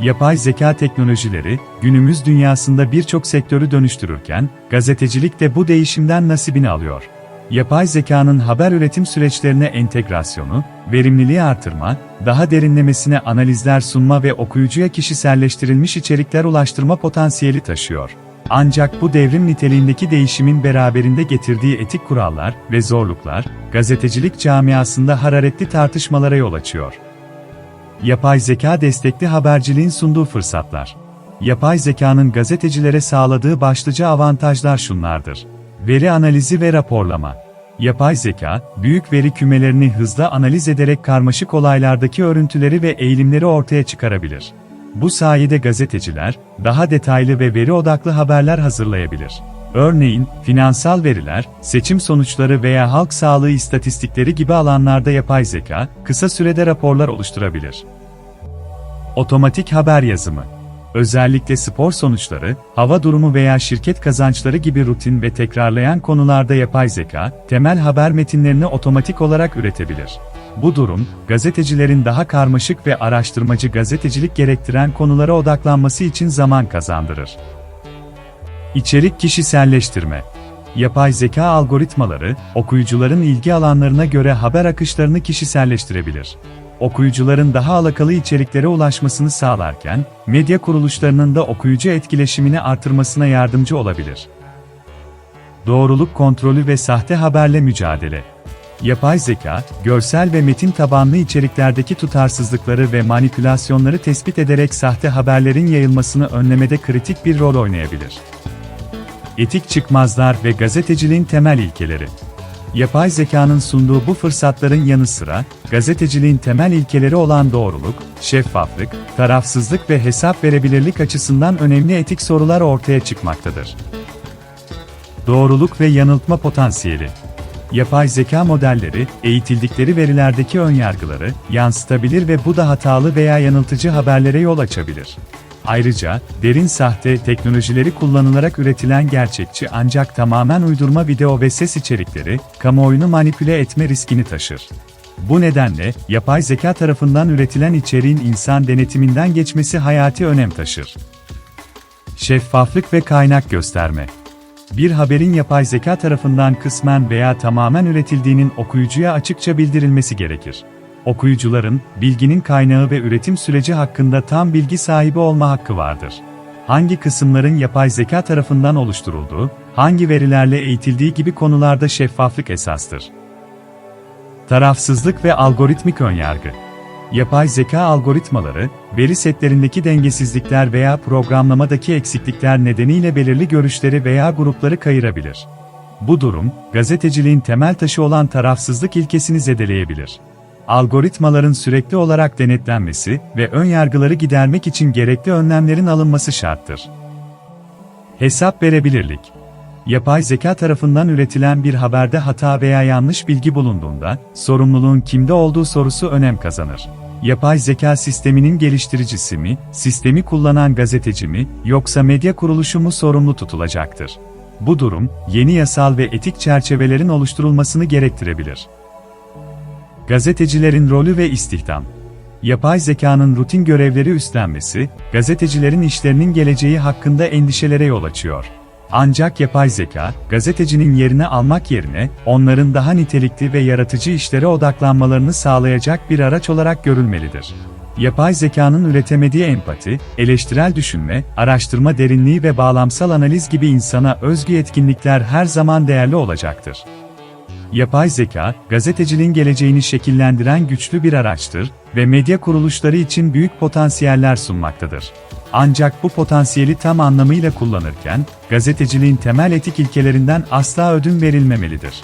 Yapay zeka teknolojileri, günümüz dünyasında birçok sektörü dönüştürürken, gazetecilik de bu değişimden nasibini alıyor. Yapay zekanın haber üretim süreçlerine entegrasyonu, verimliliği artırma, daha derinlemesine analizler sunma ve okuyucuya kişiselleştirilmiş içerikler ulaştırma potansiyeli taşıyor. Ancak bu devrim niteliğindeki değişimin beraberinde getirdiği etik kurallar ve zorluklar, gazetecilik camiasında hararetli tartışmalara yol açıyor. Yapay zeka destekli haberciliğin sunduğu fırsatlar. Yapay zekanın gazetecilere sağladığı başlıca avantajlar şunlardır. Veri analizi ve raporlama. Yapay zeka, büyük veri kümelerini hızla analiz ederek karmaşık olaylardaki örüntüleri ve eğilimleri ortaya çıkarabilir. Bu sayede gazeteciler, daha detaylı ve veri odaklı haberler hazırlayabilir. Örneğin, finansal veriler, seçim sonuçları veya halk sağlığı istatistikleri gibi alanlarda yapay zeka, kısa sürede raporlar oluşturabilir. Otomatik haber yazımı. Özellikle spor sonuçları, hava durumu veya şirket kazançları gibi rutin ve tekrarlayan konularda yapay zeka, temel haber metinlerini otomatik olarak üretebilir. Bu durum, gazetecilerin daha karmaşık ve araştırmacı gazetecilik gerektiren konulara odaklanması için zaman kazandırır. İçerik kişiselleştirme. Yapay zeka algoritmaları, okuyucuların ilgi alanlarına göre haber akışlarını kişiselleştirebilir. Okuyucuların daha alakalı içeriklere ulaşmasını sağlarken, medya kuruluşlarının da okuyucu etkileşimini artırmasına yardımcı olabilir. Doğruluk kontrolü ve sahte haberle mücadele. Yapay zeka, görsel ve metin tabanlı içeriklerdeki tutarsızlıkları ve manipülasyonları tespit ederek sahte haberlerin yayılmasını önlemede kritik bir rol oynayabilir. Etik çıkmazlar ve gazeteciliğin temel ilkeleri. Yapay zekanın sunduğu bu fırsatların yanı sıra, gazeteciliğin temel ilkeleri olan doğruluk, şeffaflık, tarafsızlık ve hesap verebilirlik açısından önemli etik sorular ortaya çıkmaktadır. Doğruluk ve yanıltma potansiyeli. Yapay zeka modelleri, eğitildikleri verilerdeki önyargıları yansıtabilir ve bu da hatalı veya yanıltıcı haberlere yol açabilir. Ayrıca, derin sahte teknolojileri kullanılarak üretilen gerçekçi ancak tamamen uydurma video ve ses içerikleri, kamuoyunu manipüle etme riskini taşır. Bu nedenle, yapay zeka tarafından üretilen içeriğin insan denetiminden geçmesi hayati önem taşır. Şeffaflık ve kaynak gösterme. Bir haberin yapay zeka tarafından kısmen veya tamamen üretildiğinin okuyucuya açıkça bildirilmesi gerekir. Okuyucuların, bilginin kaynağı ve üretim süreci hakkında tam bilgi sahibi olma hakkı vardır. Hangi kısımların yapay zeka tarafından oluşturulduğu, hangi verilerle eğitildiği gibi konularda şeffaflık esastır. Tarafsızlık ve algoritmik önyargı. Yapay zeka algoritmaları, veri setlerindeki dengesizlikler veya programlamadaki eksiklikler nedeniyle belirli görüşleri veya grupları kayırabilir. Bu durum, gazeteciliğin temel taşı olan tarafsızlık ilkesini zedeleyebilir. Algoritmaların sürekli olarak denetlenmesi ve ön yargıları gidermek için gerekli önlemlerin alınması şarttır. Hesap verebilirlik Yapay zeka tarafından üretilen bir haberde hata veya yanlış bilgi bulunduğunda, sorumluluğun kimde olduğu sorusu önem kazanır. Yapay zeka sisteminin geliştiricisi mi, sistemi kullanan gazeteci mi, yoksa medya kuruluşu mu sorumlu tutulacaktır? Bu durum, yeni yasal ve etik çerçevelerin oluşturulmasını gerektirebilir. Gazetecilerin rolü ve istihdam Yapay zekanın rutin görevleri üstlenmesi, gazetecilerin işlerinin geleceği hakkında endişelere yol açıyor. Ancak yapay zeka, gazetecinin yerini almak yerine, onların daha nitelikli ve yaratıcı işlere odaklanmalarını sağlayacak bir araç olarak görülmelidir. Yapay zekanın üretemediği empati, eleştirel düşünme, araştırma derinliği ve bağlamsal analiz gibi insana özgü etkinlikler her zaman değerli olacaktır. Yapay zeka, gazeteciliğin geleceğini şekillendiren güçlü bir araçtır ve medya kuruluşları için büyük potansiyeller sunmaktadır. Ancak bu potansiyeli tam anlamıyla kullanırken, gazeteciliğin temel etik ilkelerinden asla ödün verilmemelidir.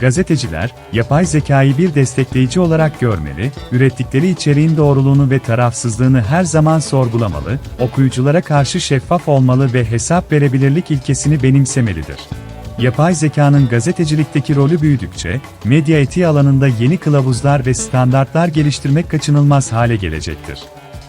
Gazeteciler, yapay zekayı bir destekleyici olarak görmeli, ürettikleri içeriğin doğruluğunu ve tarafsızlığını her zaman sorgulamalı, okuyuculara karşı şeffaf olmalı ve hesap verebilirlik ilkesini benimsemelidir. Yapay zekanın gazetecilikteki rolü büyüdükçe, medya etiği alanında yeni kılavuzlar ve standartlar geliştirmek kaçınılmaz hale gelecektir.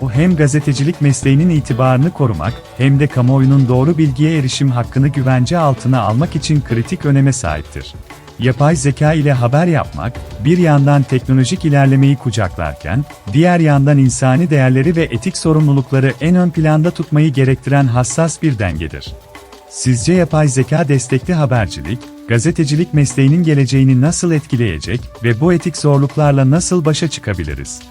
O hem gazetecilik mesleğinin itibarını korumak, hem de kamuoyunun doğru bilgiye erişim hakkını güvence altına almak için kritik öneme sahiptir. Yapay zeka ile haber yapmak, bir yandan teknolojik ilerlemeyi kucaklarken, diğer yandan insani değerleri ve etik sorumlulukları en ön planda tutmayı gerektiren hassas bir dengedir. Sizce yapay zeka destekli habercilik, gazetecilik mesleğinin geleceğini nasıl etkileyecek ve bu etik zorluklarla nasıl başa çıkabiliriz?